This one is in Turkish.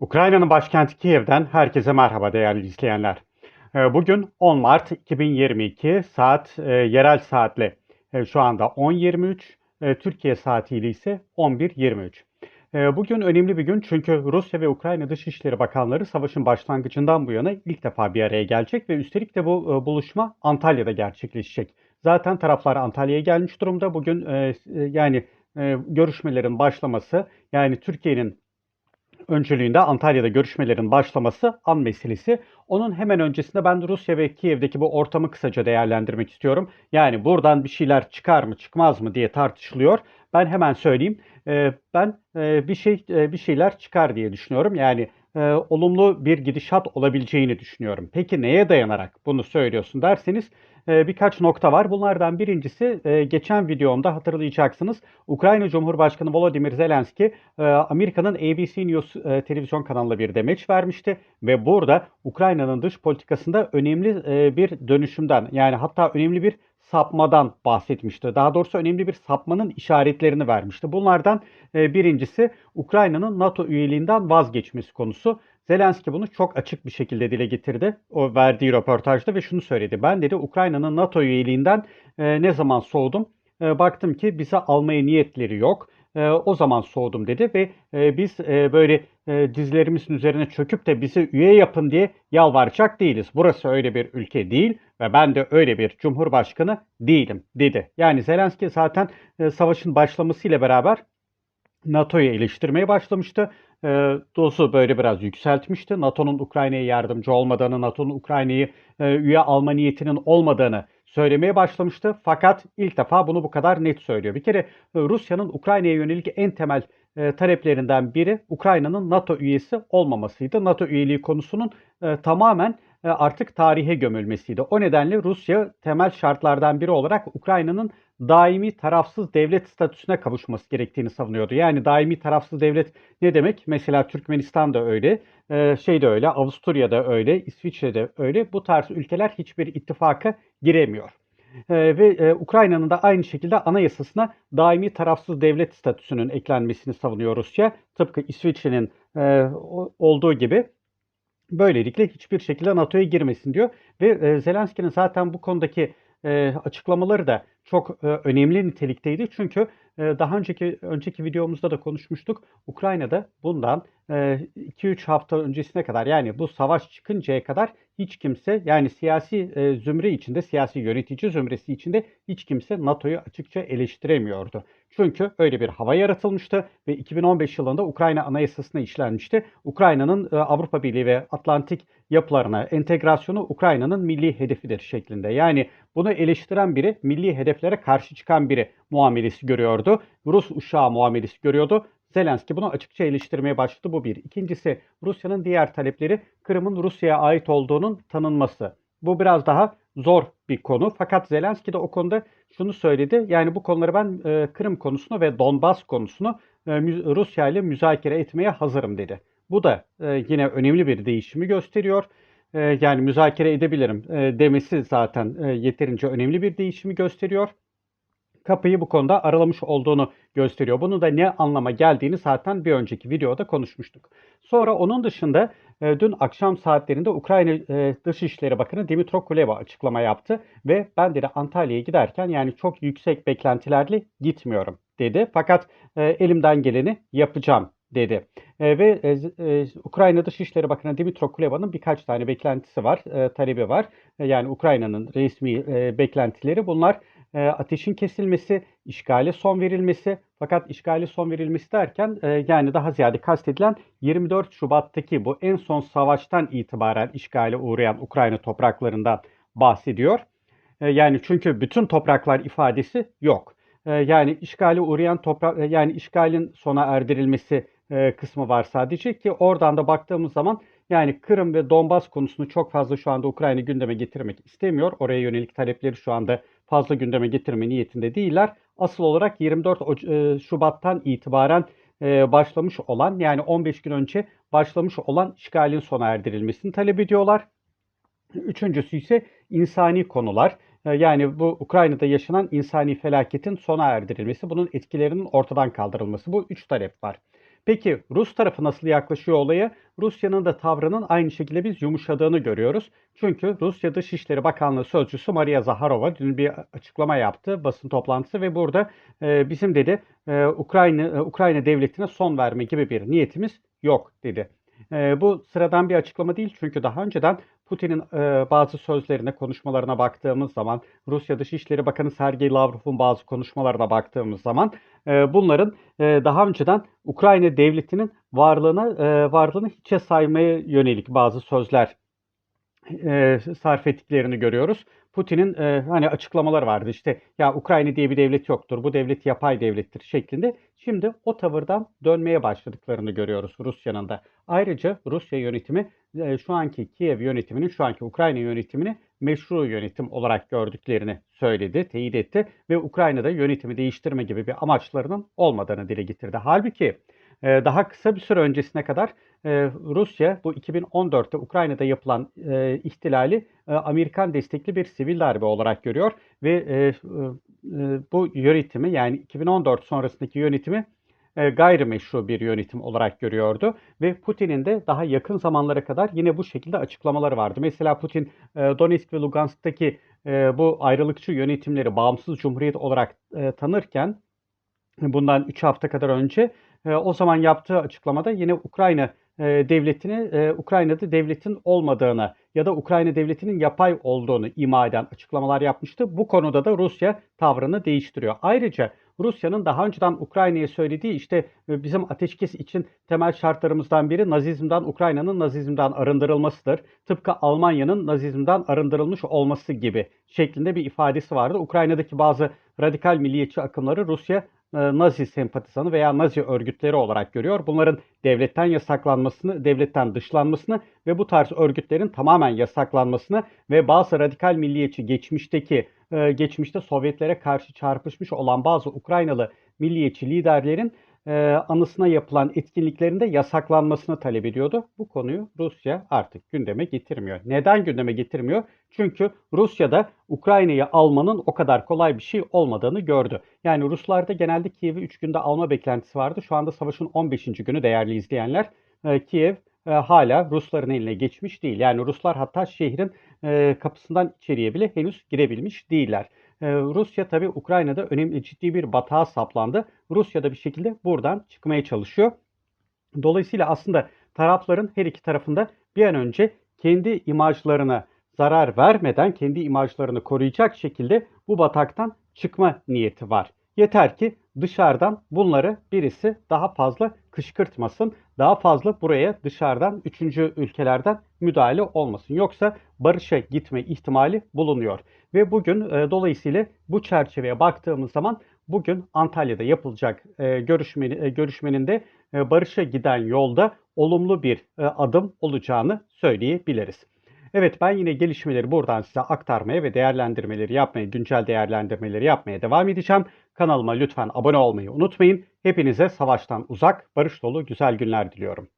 Ukrayna'nın başkenti Kiev'den herkese merhaba değerli izleyenler. Ee, Bugün 10 Mart 2022 saat e, yerel saatle e, şu anda 10.23, e, Türkiye saatiyle ise 11.23. E, Bugün önemli bir gün çünkü Rusya ve Ukrayna Dışişleri Bakanları savaşın başlangıcından bu yana ilk defa bir araya gelecek ve üstelik de bu buluşma Antalya'da gerçekleşecek. Zaten taraflar Antalya'ya gelmiş durumda. Bugün yani görüşmelerin başlaması yani Türkiye'nin öncülüğünde Antalya'da görüşmelerin başlaması an meselesi. Onun hemen öncesinde ben Rusya ve Kiev'deki bu ortamı kısaca değerlendirmek istiyorum. Yani buradan bir şeyler çıkar mı çıkmaz mı diye tartışılıyor. Ben hemen söyleyeyim. Ee, Ben e, bir şey e, bir şeyler çıkar diye düşünüyorum. Yani e, olumlu bir gidişat olabileceğini düşünüyorum. Peki neye dayanarak bunu söylüyorsun derseniz birkaç nokta var. Bunlardan birincisi e, geçen videomda hatırlayacaksınız. Ukrayna Cumhurbaşkanı Volodymyr Zelenski e, Amerika'nın ABC News e, televizyon kanalına bir demeç vermişti ve burada Ukrayna'nın dış politikasında önemli bir dönüşümden yani hatta önemli bir sapmadan bahsetmişti. Daha doğrusu önemli bir sapmanın işaretlerini vermişti. Bunlardan birincisi Ukrayna'nın NATO üyeliğinden vazgeçmesi konusu. Zelenski bunu çok açık bir şekilde dile getirdi. O verdiği röportajda ve şunu söyledi. Ben dedi Ukrayna'nın NATO üyeliğinden e, ne zaman soğudum? E, baktım ki bize almaya niyetleri yok. E, o zaman soğudum dedi ve e, biz e, böyle e, dizlerimizin üzerine çöküp de bizi üye yapın diye yalvaracak değiliz. Burası öyle bir ülke değil ve ben de öyle bir cumhurbaşkanı değilim dedi. Yani Zelenski zaten e, savaşın başlamasıyla beraber NATO'yu eleştirmeye başlamıştı. E, dozu böyle biraz yükseltmişti. NATO'nun Ukrayna'ya yardımcı olmadığını, NATO'nun Ukrayna'yı e, üye alma niyetinin olmadığını söylemeye başlamıştı. Fakat ilk defa bunu bu kadar net söylüyor. Bir kere e, Rusya'nın Ukrayna'ya yönelik en temel e, taleplerinden biri Ukrayna'nın NATO üyesi olmamasıydı. NATO üyeliği konusunun e, tamamen e, artık tarihe gömülmesiydi. O nedenle Rusya temel şartlardan biri olarak Ukrayna'nın daimi tarafsız devlet statüsüne kavuşması gerektiğini savunuyordu. Yani daimi tarafsız devlet ne demek? Mesela Türkmenistan da öyle, e, şey de öyle, Avusturya da öyle, İsviçre de öyle. Bu tarz ülkeler hiçbir ittifaka giremiyor. E, ve e, Ukrayna'nın da aynı şekilde anayasasına daimi tarafsız devlet statüsünün eklenmesini savunuyor Rusya. Tıpkı İsviçre'nin e, olduğu gibi böylelikle hiçbir şekilde NATO'ya girmesin diyor. Ve e, Zelenski'nin zaten bu konudaki e, açıklamaları da çok e, önemli nitelikteydi. Çünkü e, daha önceki önceki videomuzda da konuşmuştuk. Ukrayna'da bundan e, 2-3 hafta öncesine kadar yani bu savaş çıkıncaya kadar hiç kimse yani siyasi zümre içinde, siyasi yönetici zümresi içinde hiç kimse NATO'yu açıkça eleştiremiyordu. Çünkü öyle bir hava yaratılmıştı ve 2015 yılında Ukrayna Anayasası'na işlenmişti. Ukrayna'nın e, Avrupa Birliği ve Atlantik yapılarına entegrasyonu Ukrayna'nın milli hedefidir şeklinde. Yani bunu eleştiren biri, milli hedeflere karşı çıkan biri muamelesi görüyordu. Rus uşağı muamelesi görüyordu. Zelenski bunu açıkça eleştirmeye başladı. Bu bir. İkincisi Rusya'nın diğer talepleri Kırım'ın Rusya'ya ait olduğunun tanınması. Bu biraz daha zor bir konu. Fakat Zelenski de o konuda şunu söyledi. Yani bu konuları ben e, Kırım konusunu ve Donbas konusunu e, Rusya ile müzakere etmeye hazırım dedi. Bu da e, yine önemli bir değişimi gösteriyor. E, yani müzakere edebilirim e, demesi zaten e, yeterince önemli bir değişimi gösteriyor kapıyı bu konuda aralamış olduğunu gösteriyor. Bunu da ne anlama geldiğini zaten bir önceki videoda konuşmuştuk. Sonra onun dışında e, dün akşam saatlerinde Ukrayna e, Dışişleri Bakanı Dimitro Kuleba açıklama yaptı ve ben dedi Antalya'ya giderken yani çok yüksek beklentilerle gitmiyorum dedi. Fakat e, elimden geleni yapacağım dedi. Ve Ukrayna Dışişleri Bakanı Dimitro Kuleba'nın birkaç tane beklentisi var, talebi var. Yani Ukrayna'nın resmi beklentileri bunlar e, ateşin kesilmesi, işgale son verilmesi fakat işgale son verilmesi derken e, yani daha ziyade kastedilen 24 Şubat'taki bu en son savaştan itibaren işgale uğrayan Ukrayna topraklarından bahsediyor. E, yani çünkü bütün topraklar ifadesi yok. E, yani işgale uğrayan toprak yani işgalin sona erdirilmesi e, kısmı var sadece ki oradan da baktığımız zaman yani Kırım ve Donbas konusunu çok fazla şu anda Ukrayna gündeme getirmek istemiyor. Oraya yönelik talepleri şu anda fazla gündeme getirme niyetinde değiller. Asıl olarak 24 e, Şubat'tan itibaren e, başlamış olan yani 15 gün önce başlamış olan işgalin sona erdirilmesini talep ediyorlar. Üçüncüsü ise insani konular. E, yani bu Ukrayna'da yaşanan insani felaketin sona erdirilmesi, bunun etkilerinin ortadan kaldırılması. Bu üç talep var. Peki Rus tarafı nasıl yaklaşıyor olaya? Rusya'nın da tavrının aynı şekilde biz yumuşadığını görüyoruz. Çünkü Rusya Dışişleri Bakanlığı Sözcüsü Maria Zaharova dün bir açıklama yaptı basın toplantısı ve burada e, bizim dedi e, Ukrayna e, Ukrayna devletine son verme gibi bir niyetimiz yok dedi. E, bu sıradan bir açıklama değil çünkü daha önceden Putin'in e, bazı sözlerine, konuşmalarına baktığımız zaman, Rusya Dışişleri Bakanı Sergey Lavrov'un bazı konuşmalarına baktığımız zaman e, bunların e, daha önceden Ukrayna devletinin varlığına e, varlığını hiçe saymaya yönelik bazı sözler e, sarf ettiklerini görüyoruz. Putin'in e, hani açıklamalar vardı işte ya Ukrayna diye bir devlet yoktur, bu devlet yapay devlettir şeklinde. Şimdi o tavırdan dönmeye başladıklarını görüyoruz Rusya'nın da. Ayrıca Rusya yönetimi e, şu anki Kiev yönetiminin şu anki Ukrayna yönetimini meşru yönetim olarak gördüklerini söyledi, teyit etti ve Ukrayna'da yönetimi değiştirme gibi bir amaçlarının olmadığını dile getirdi. Halbuki daha kısa bir süre öncesine kadar e, Rusya bu 2014'te Ukrayna'da yapılan e, ihtilali e, Amerikan destekli bir sivil darbe olarak görüyor ve bu yönetimi yani 2014 sonrasındaki yönetimi gayrimeşru bir yönetim olarak görüyordu ve Putin'in de daha yakın zamanlara kadar yine bu şekilde açıklamaları vardı. Mesela Putin Donetsk ve Lugansk'taki bu ayrılıkçı yönetimleri bağımsız cumhuriyet olarak tanırken bundan 3 hafta kadar önce e, o zaman yaptığı açıklamada yine Ukrayna e, devletini e, Ukrayna'da devletin olmadığını ya da Ukrayna devletinin yapay olduğunu ima eden açıklamalar yapmıştı. Bu konuda da Rusya tavrını değiştiriyor. Ayrıca Rusya'nın daha önceden Ukrayna'ya söylediği işte bizim ateşkes için temel şartlarımızdan biri Nazizm'den Ukrayna'nın Nazizm'den arındırılmasıdır. Tıpkı Almanya'nın Nazizm'den arındırılmış olması gibi şeklinde bir ifadesi vardı. Ukrayna'daki bazı radikal milliyetçi akımları Rusya Nazi sempatizanı veya Nazi örgütleri olarak görüyor. Bunların devletten yasaklanmasını, devletten dışlanmasını ve bu tarz örgütlerin tamamen yasaklanmasını ve bazı radikal milliyetçi geçmişteki e, geçmişte Sovyetlere karşı çarpışmış olan bazı Ukraynalı milliyetçi liderlerin e, anısına yapılan etkinliklerinde yasaklanmasını talep ediyordu. Bu konuyu Rusya artık gündeme getirmiyor. Neden gündeme getirmiyor? Çünkü Rusya'da Ukrayna'yı almanın o kadar kolay bir şey olmadığını gördü. Yani Ruslarda genelde Kiev'i 3 günde alma beklentisi vardı. Şu anda savaşın 15. günü değerli izleyenler. E, Kiev e, hala Rusların eline geçmiş değil. Yani Ruslar hatta şehrin kapısından içeriye bile henüz girebilmiş değiller. E, Rusya tabii Ukrayna'da önemli ciddi bir batağa saplandı. Rusya da bir şekilde buradan çıkmaya çalışıyor. Dolayısıyla aslında tarafların her iki tarafında bir an önce kendi imajlarına zarar vermeden kendi imajlarını koruyacak şekilde bu bataktan çıkma niyeti var. Yeter ki dışarıdan bunları birisi daha fazla kışkırtmasın. Daha fazla buraya dışarıdan üçüncü ülkelerden müdahale olmasın. Yoksa barışa gitme ihtimali bulunuyor. Ve bugün e, dolayısıyla bu çerçeveye baktığımız zaman bugün Antalya'da yapılacak e, görüşmenin, e, görüşmenin de e, barışa giden yolda olumlu bir e, adım olacağını söyleyebiliriz. Evet ben yine gelişmeleri buradan size aktarmaya ve değerlendirmeleri yapmaya, güncel değerlendirmeleri yapmaya devam edeceğim. Kanalıma lütfen abone olmayı unutmayın. Hepinize savaştan uzak, barış dolu güzel günler diliyorum.